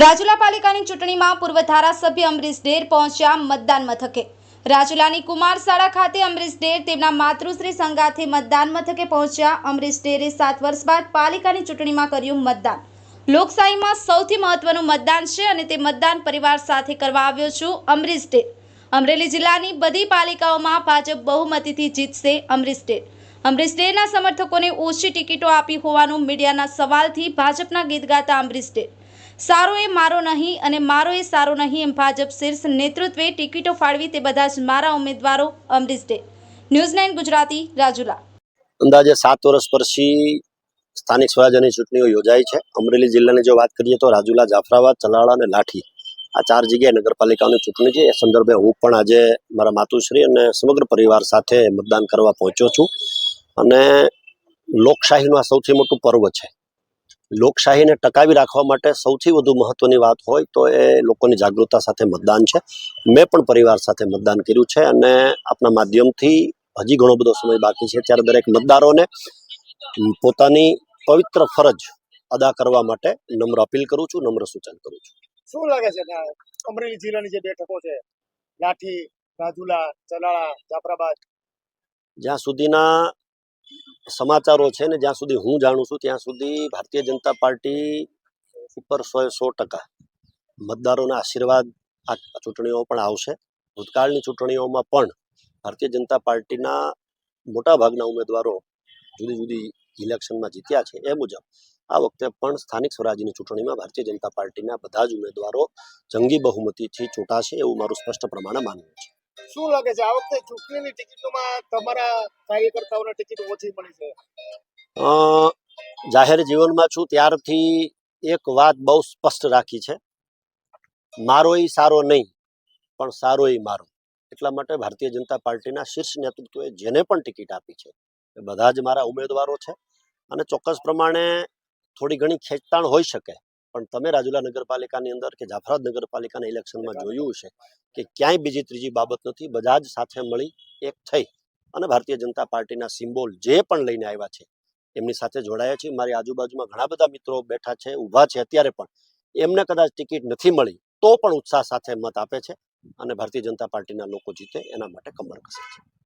રાજુલા પાલિકાની ચૂંટણીમાં પૂર્વ ધારાસભ્ય અમરીશ ડેર પહોંચ્યા મતદાન મથકે. રાજુલાની કુમારશાળા ખાતે અમરીશ ડેર તેમના માતૃશ્રી સંગાથે મતદાન મથકે પહોંચ્યા. અમરીશ ડેરે સાત વર્ષ બાદ પાલિકાની ચૂંટણીમાં કર્યું મતદાન. લોકશાહીમાં સૌથી મહત્વનું મતદાન છે અને તે મતદાન પરિવાર સાથે કરવા આવ્યો છું, અમરીશ ડેર અમરેલી જિલ્લાની બધી પાલિકાઓમાં ભાજપ બહુમતીથી જીતશે અમરીશ ડેર અમરીશ ડેરના સમર્થકોને ઓછી ટિકિટો આપી હોવાનું મીડિયાના સવાલથી ભાજપના ગીત ગાતા અમરીશ ડેર સારો એ મારો નહીં અને મારો એ સારો નહીં એમ ભાજપ શીર્ષ નેતૃત્વે ટિકિટો ફાળવી તે બધા જ મારા ઉમેદવારો Amrish day. News nine Gujarati, Rajula. અંદાજે સાત વર્ષ પછી સ્થાનિક સ્વરાજ્યની ચૂંટણીઓ યોજાઈ છે. અમરેલી જિલ્લાની જો વાત કરીએ તો રાજુલા, જાફરાબાદ, ચલાળા અને લાઠી આ ચાર જગ્યાએ નગરપાલિકાની ચૂંટણી છે. એ સંદર્ભે હું પણ આજે મારા માતુશ્રી અને સમગ્ર પરિવાર સાથે મતદાન કરવા પહોંચ્યો છું. અને લોકશાહીનું આ સૌથી મોટું પર્વ છે. લોકશાહીને ટકાવી રાખવા માટે સૌથી વધુ મહત્વની વાત હોય તો એ લોકોની જાગૃતતા સાથે મતદાન છે. મેં પણ પરિવાર સાથે મતદાન કર્યું છે અને આપના માધ્યમથી હજી ઘણો બધો સમય બાકી છે. ત્યારે દરેક મતદારોને પોતાની પવિત્ર ફરજ અદા કરવા માટે નમ્ર અપીલ કરું છું નમ્ર સૂચન કરું છું. શું લાગે છે અમરેલી જિલ્લાની જે બેઠકો છે લાઠી રાજુલા ચલાળા જાફરાબાદ? જ્યાં સુધીના સમાચારો છે ને, જ્યાં સુધી હું જાણું છું, ત્યાં સુધી ભારતીય જનતા પાર્ટી ઉપર સો સો ટકા મતદારોના આશીર્વાદ આ ચૂંટણીઓ પણ આવશે. ભૂતકાળની ચૂંટણીઓમાં પણ ભારતીય જનતા પાર્ટીના મોટા ભાગના ઉમેદવારો જુદી જુદી ઇલેક્શનમાં જીત્યા છે. એ મુજબ આ વખતે પણ સ્થાનિક સ્વરાજ્યની ચૂંટણીમાં ભારતીય જનતા પાર્ટીના બધા જ ઉમેદવારો જંગી બહુમતીથી ચૂંટાશે એવું મારું સ્પષ્ટ પ્રમાણે માનવું છે. શું લાગે છે? આ વખતે ચૂંટણીની ટિકિટોમાં તમારા કાર્યકર્તાઓને ટિકિટ ઓછી મળી છે? જાહેર જીવનમાં છું ત્યારથી એક વાત બહુ સ્પષ્ટ રાખી છે. મારો ઈ સારો નહીં, પણ સારો ઈ મારો. એટલા માટે ભારતીય જનતા પાર્ટીના શીર્ષ નેતૃત્વએ જેને પણ ટિકિટ આપી છે, એ બધા જ મારા ઉમેદવારો છે. અને ચોક્કસ પ્રમાણે થોડી ઘણી ખેંચતાણ હોઈ શકે. પણ તમે રાજુલા નગરપાલિકાની અંદર કે જાફરાબાદ નગરપાલિકાના ઇલેક્શનમાં જોયું છે કે ક્યાંય બીજી ત્રીજી બાબત નથી, બધા જ સાથે મળી એક થઈ. અને ભારતીય જનતા પાર્ટીના સિમ્બોલ જે પણ લઈને આવ્યા છે, એમની સાથે જોડાયા છે મારી આજુબાજુમાં ઘણા બધા મિત્રો બેઠા છે, ઊભા છે અત્યારે પણ. એમને કદાચ ટિકિટ નથી મળી, તો પણ ઉત્સાહ સાથે મત આપે છે અને ભારતીય જનતા પાર્ટીના લોકો જીતે, એના માટે કમર કસે છે.